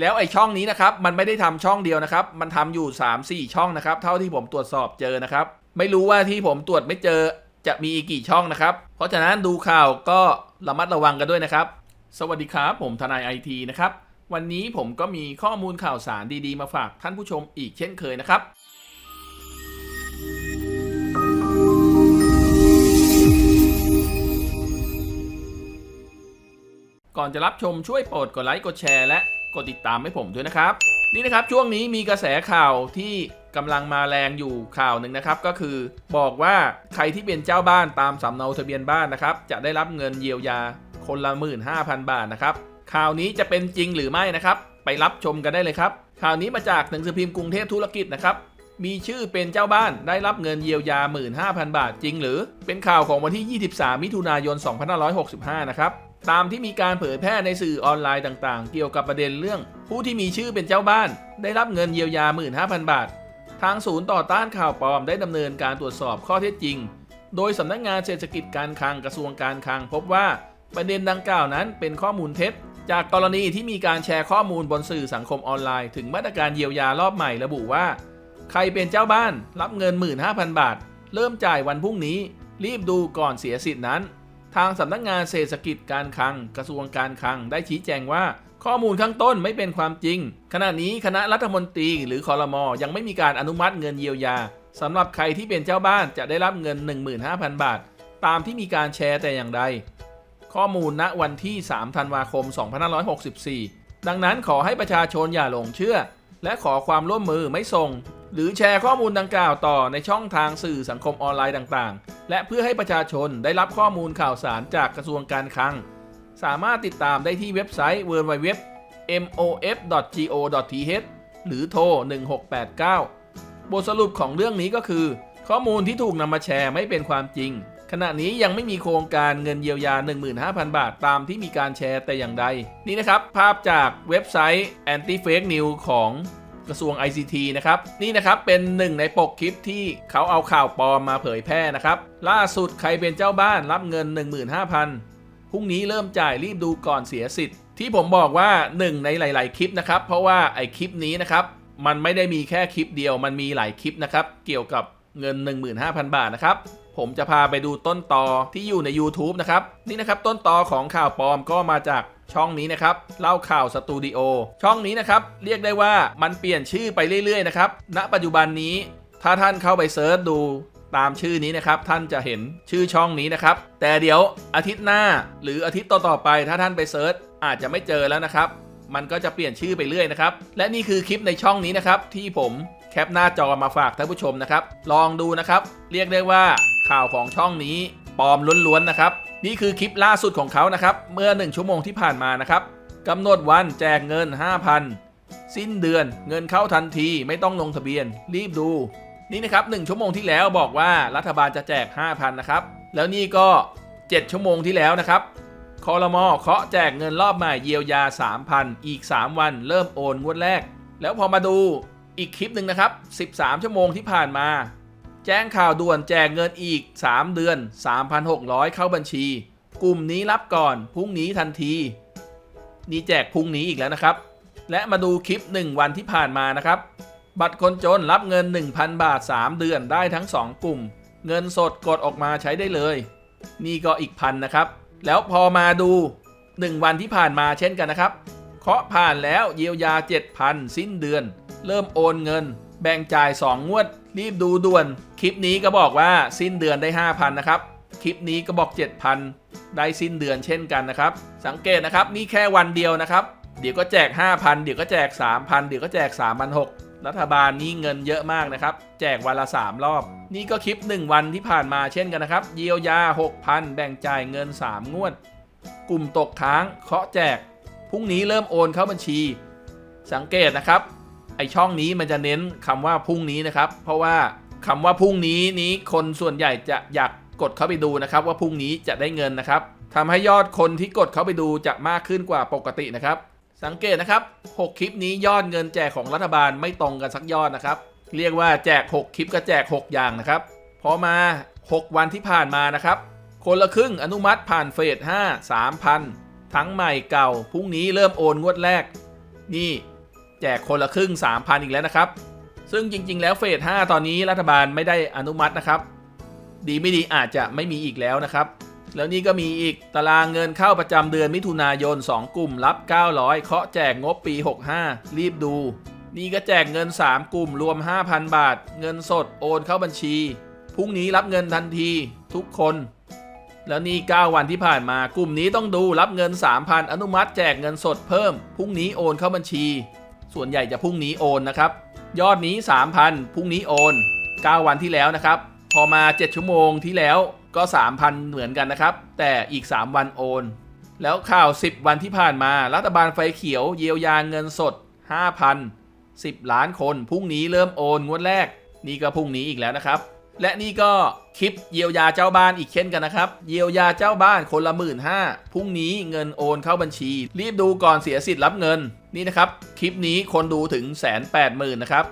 แล้วไอช่องนี้นะครับมันไม่ได้ทำช่องเดียวนะครับ มันทำอยู่ 3-4 ช่องนะครับ เท่าที่ผมตรวจสอบเจอนะครับ ไม่รู้ว่าที่ผมตรวจไม่เจอจะมีอีกกี่ช่องนะครับ เพราะฉะนั้นดูข่าวก็ระมัดระวังกันด้วยนะครับ สวัสดีครับ ผมทนายไอทีนะครับ วันนี้ผมก็มีข้อมูลข่าวสารดีๆ มาฝากท่านผู้ชมอีกเช่นเคยนะครับก่อนจะรับชมช่วยโปรดกดไลค์กดแชร์และ กดติดตามให้ผมด้วยนะครับ นี่นะครับช่วงนี้มีกระแสข่าวที่กำลังมาแรงอยู่ข่าวหนึ่งนะครับ ก็คือบอกว่าใครที่เป็นเจ้าบ้านตามสำเนาทะเบียนบ้านนะครับ จะได้รับเงินเยียวยาคนละ 15,000 บาทนะครับข่าวนี้จะเป็นจริงหรือไม่นะครับ ไปรับชมกันได้เลยครับข่าวนี้มาจากหนังสือพิมพ์กรุงเทพธุรกิจนะครับมีชื่อเป็นเจ้าบ้านได้รับเงินเยียวยา 15,000 บาทจริงหรือ เป็นข่าวของวันที่ 23 มิถุนายน 2565 นะครับ ตามที่มีการเผยแพร่ในสื่อออนไลน์ต่างๆ เกี่ยวกับประเด็นเรื่อง ผู้ที่มีชื่อเป็นเจ้าบ้าน ได้รับเงินเยียวยา 15,000 บาท ทางศูนย์ต่อต้านข่าวปลอมได้ดำเนินการตรวจสอบข้อเท็จจริง โดยสำนักงานเศรษฐกิจการคลังกระทรวงการคลังพบว่าประเด็นดังกล่าวนั้นเป็นข้อมูลเท็จ จากกรณีที่มีการแชร์ข้อมูลบนสื่อสังคมออนไลน์ ถึงมาตรการเยียวยารอบใหม่ระบุว่า ใครเป็นเจ้าบ้าน รับเงิน 15,000 บาท เริ่มจ่ายวันพรุ่งนี้ รีบดูก่อนเสียสิทธินั้น ทางสำนักงานเศรษฐกิจการคลัง กระทรวงการคลังได้ชี้แจงว่า ข้อมูลข้างต้นไม่เป็นความจริง ขณะนี้คณะรัฐมนตรีหรือคอรมอยังไม่มีการอนุมัติเงินเยียวยาสำหรับใครที่เป็นเจ้าบ้านจะได้รับเงิน 15,000 บาท ตามที่มีการแชร์แต่อย่างใด ข้อมูลณวันที่ 3 ธันวาคม 2564 ดังนั้นขอให้ประชาชนอย่าหลงเชื่อ และขอความร่วมมือไม่ส่ง หรือแชร์ข้อมูลดังกล่าวต่อในช่องทางสื่อสังคมออนไลน์ต่างๆ และเพื่อให้ประชาชนได้รับข้อมูลข่าวสารจากกระทรวงการคลัง สามารถติดตามได้ที่เว็บไซต์ www.mof.go.th หรือโทร 1689 บทสรุปของเรื่องนี้ก็คือ ข้อมูลที่ถูกนำมาแชร์ไม่เป็นความจริง ขณะนี้ยังไม่มีโครงการเงินเยียวยา 15,000 บาทตามที่มีการแชร์แต่อย่างใด นี่นะครับ ภาพจากเว็บไซต์ Anti Fake News ของ กระทรวง ICT นะครับ นี่นะครับเป็นหนึ่งในปกคลิปที่เขาเอาข่าวปลอมมาเผยแพร่นะครับ ล่าสุดใครเป็นเจ้าบ้านรับเงิน 15,000พรุ่งนี้เริ่มจ่ายรีบดูก่อนเสียสิทธิ์ ที่ผมบอกว่าหนึ่งในหลาย ๆ คลิปนะครับ เพราะว่าไอคลิปนี้นะครับมันไม่ได้มีแค่คลิปเดียวมันมีหลายคลิปนะครับเกี่ยวกับเงิน 15,000 บาทนะครับผมจะพาไปดูต้นตอที่อยู่ใน YouTube นะครับ นี่นะครับต้นตอของข่าวปลอมก็มาจาก ช่องนี้นะครับเล่าข่าวสตูดิโอช่องนี้นะครับเรียกได้ว่ามันเปลี่ยนชื่อไปเรื่อยๆนะครับณปัจจุบันนี้ถ้าท่านเข้าไปเซิร์ชดูตามชื่อนี้นะครับท่านจะเห็นชื่อช่องนี้นะครับ แต่เดี๋ยวอาทิตย์หน้าหรืออาทิตย์ต่อๆไป ถ้าท่านไปเซิร์ชอาจจะไม่เจอแล้วนะครับ มันก็จะเปลี่ยนชื่อไปเรื่อยนะครับ และนี่คือคลิปในช่องนี้นะครับ ที่ผมแคปหน้าจอมาฝากท่านผู้ชมนะครับ ลองดูนะครับ เรียกได้ว่าข่าวของช่องนี้ปลอมล้วนๆนะครับ นี่คือคลิปล่าสุดของเขานะครับ เมื่อ 1 ชั่วโมงที่ผ่านมานะครับกำหนดวันแจกเงิน 5,000 สิ้นเดือนเงินเข้าทันทีไม่ต้องลงทะเบียน รีบดู นี่นะครับ1ชั่วโมงที่แล้วบอกว่ารัฐบาลจะแจก 5,000 นะครับ แล้วนี่ก็ 7 ชั่วโมงที่แล้วนะครับคอรมอเคาะแจกเงินรอบใหม่เยียวยา 3,000 อีก 3 วัน เริ่มโอนงวดแรก แล้วพอมาดูอีกคลิปหนึ่งนะครับ 13 ชั่วโมงที่ผ่านมา แจ้งข่าวด่วนแจกเงินอีก 3 เดือน 3,600 เข้าบัญชี กลุ่มนี้รับก่อนพรุ่งนี้ทันที นี่แจกพรุ่งนี้อีกแล้วนะครับ และมาดูคลิป 1 วันที่ผ่านมานะครับ บัตรคนจนรับเงิน 1,000 บาท 3 เดือนได้ทั้ง 2 กลุ่ม เงินสดกดออกมาใช้ได้เลย นี่ก็อีกพันนะครับ แล้วพอมาดู 1 วันที่ผ่านมาเช่นกันนะครับเคาะผ่านแล้วเยียวยา 7,000 สิ้นเดือน เริ่มโอนเงิน แบ่งจ่าย 2 งวด รีบดูด่วน คลิปนี้ก็บอกว่าสิ้นเดือนได้ 5,000 นะครับ คลิปนี้ก็บอก 7,000 ได้สิ้นเดือนเช่นกันนะครับ สังเกตนะครับนี่แค่วันเดียวนะครับ เดี๋ยวก็แจก 5,000 เดี๋ยวก็แจก 3,000 เดี๋ยวก็แจก 3,600 รัฐบาลนี้เงินเยอะมากนะครับ แจกวันละ 3 รอบ นี่ก็คลิป 1 วันที่ผ่านมาเช่นกันนะครับ เยียวยา 6,000 แบ่งจ่ายเงิน 3 งวด กลุ่มตกค้างเคาะแจกพรุ่งนี้เริ่มโอนเข้าบัญชี สังเกตนะครับ ไอช่องนี้มันจะเน้นคำว่าพรุ่งนี้นะครับ เพราะว่าคำว่าพรุ่งนี้นี้คนส่วนใหญ่จะอยากกดเข้าไปดูนะครับ ว่าพรุ่งนี้จะได้เงินนะครับทำให้ยอดคนที่กดเข้าไปดูจะมากขึ้นกว่าปกตินะครับ สังเกตนะครับ 6 คลิปนี้ยอดเงินแจกของรัฐบาลไม่ตรงกันสักยอดนะครับ เรียกว่าแจก 6 คลิปก็แจก 6 อย่างนะครับ พอมา 6 วันที่ผ่านมานะครับ คนละครึ่งอนุมัติผ่านเฟส5 3,000 ทั้งใหม่เก่าพรุ่งนี้เริ่มโอนงวดแรก นี่ แจกคนละครึ่ง 3,000 อีกแล้วนะครับ ซึ่งจริง ๆ แล้วเฟส 5 ตอนนี้รัฐบาลไม่ได้อนุมัตินะครับ ดีไม่ดีอาจจะไม่มีอีกแล้วนะครับ แล้วนี่ก็มีอีกตารางเงินเข้าประจำเดือนมิถุนายน 2 กลุ่มรับ 900 เคาะแจกงบปี 65 รีบดู นี่ก็แจกเงิน 3 กลุ่มรวม 5,000 บาท เงินสดโอนเข้าบัญชีพรุ่งนี้รับเงินทันทีทุกคน แล้วนี่ 9 วันที่ผ่านมากลุ่มนี้ต้องดูรับเงิน 3,000 อนุมัติแจกเงินสดเพิ่มพรุ่งนี้โอนเข้าบัญชี ส่วนใหญ่จะพรุ่งนี้โอนนะครับ ยอดนี้ 3,000พรุ่งนี้โอน 9 วันที่แล้วนะครับ พอมา 7 ชั่วโมงที่แล้วก็ 3,000 เหมือนกันนะครับ แต่อีก 3 วันโอน แล้วข่าว 10 วันที่ผ่านมา รัฐบาลไฟเขียวเยียวยาเงินสด 5,000 10 ล้านคน พรุ่งนี้เริ่มโอนงวดแรก นี่ก็พรุ่งนี้อีกแล้วนะครับ และนี่ก็คลิปเยียวยาเจ้าบ้านอีกเช่นกันนะครับ เยียวยาเจ้าบ้านคนละหมื่นห้าพรุ่งนี้เงินโอนเข้าบัญชี รีบดูก่อนเสียสิทธิ์รับเงินนี่นะครับ คลิปนี้คนดูถึงแสนแปดหมื่นนะครับ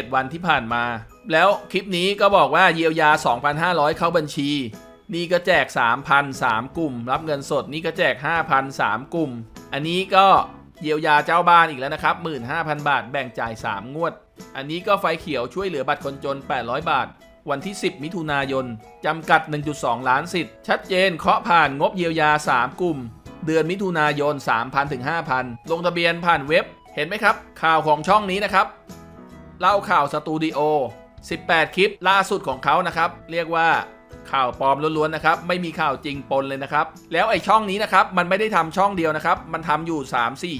11 วันที่ผ่านมา แล้วคลิปนี้ก็บอกว่าเยียวยา 2,500 เข้าบัญชี นี่ก็แจก 3,000 3 กลุ่ม รับเงินสดนี่ก็แจก 5,000 3 กลุ่ม อันนี้ก็เยียวยาเจ้าบ้านอีกแล้วนะครับ 15,000 บาทแบ่งจ่าย 3 งวด อันนี้ก็ไฟเขียวช่วยเหลือบัตรคนจน 800 บาท วันที่ 10 มิถุนายน จำกัด 1.2 ล้านสิทธิ์ ชัดเจนเคาะผ่านงบเยียวยา 3 กลุ่ม เดือนมิถุนายน 3,000 ถึง 5,000 ลงทะเบียนผ่านเว็บ เห็นไหมครับ ข่าวของช่องนี้นะครับ เล่าข่าวสตูดิโอ 18 คลิปล่าสุดของเขานะครับ เรียกว่าข่าวปลอมล้วนๆนะครับ ไม่มีข่าวจริงปนเลยนะครับ แล้วไอช่องนี้นะครับ มันไม่ได้ทำช่องเดียวนะครับ มันทำอยู่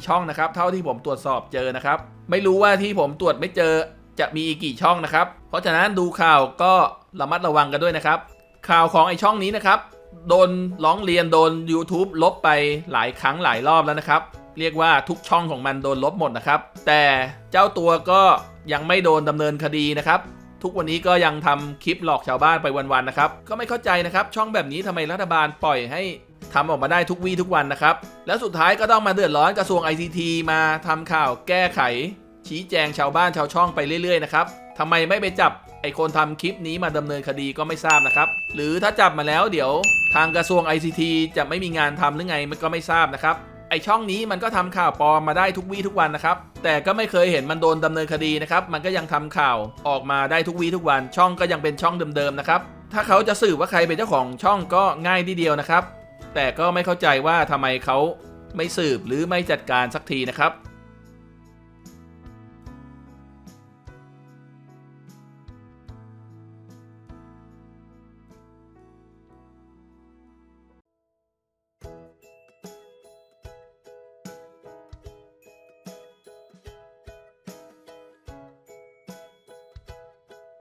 3-4 ช่องนะครับ เท่าที่ผมตรวจสอบเจอนะครับ ไม่รู้ว่าที่ผมตรวจไม่เจอ จะมีอีกกี่ช่องนะครับ เพราะฉะนั้นดูข่าวก็ระมัดระวังกันด้วยนะครับ ข่าวของไอช่องนี้นะครับ โดนร้องเรียนโดน YouTube ลบไปหลายครั้งหลายรอบแล้วนะครับ เรียกว่าทุกช่องของมันโดนลบหมดนะครับ แต่เจ้าตัวก็ยังไม่โดนดำเนินคดีนะครับทุกวันนี้ก็ยังทำคลิปหลอกชาวบ้านไปวันๆนะครับ ก็ไม่เข้าใจนะครับ ช่องแบบนี้ทำไมรัฐบาลปล่อยให้ทำออกมาได้ทุกวี่ทุกวันนะครับ แล้วสุดท้ายก็ต้องมาเดือดร้อนกระทรวง ICT มาทำข่าวแก้ไข ชี้แจงชาวบ้านชาวช่องไปเรื่อยๆนะครับทำไมไม่ไปจับไอคนทำคลิปนี้มาดำเนินคดีก็ไม่ทราบนะครับ หรือถ้าจับมาแล้วเดี๋ยวทางกระทรวง ICT จะไม่มีงานทำหรือไงมันก็ไม่ทราบนะครับไอช่องนี้มันก็ทำข่าวปลอมมาได้ทุกวี่ทุกวันนะครับ แต่ก็ไม่เคยเห็นมันโดนดำเนินคดีนะครับ มันก็ยังทำข่าวออกมาได้ทุกวี่ทุกวัน ช่องก็ยังเป็นช่องเดิมๆนะครับ ถ้าเขาจะสืบว่าใครเป็นเจ้าของช่องก็ง่ายทีเดียวนะครับ แต่ก็ไม่เข้าใจว่าทำไมเขาไม่สืบหรือไม่จัดการสักทีนะครับ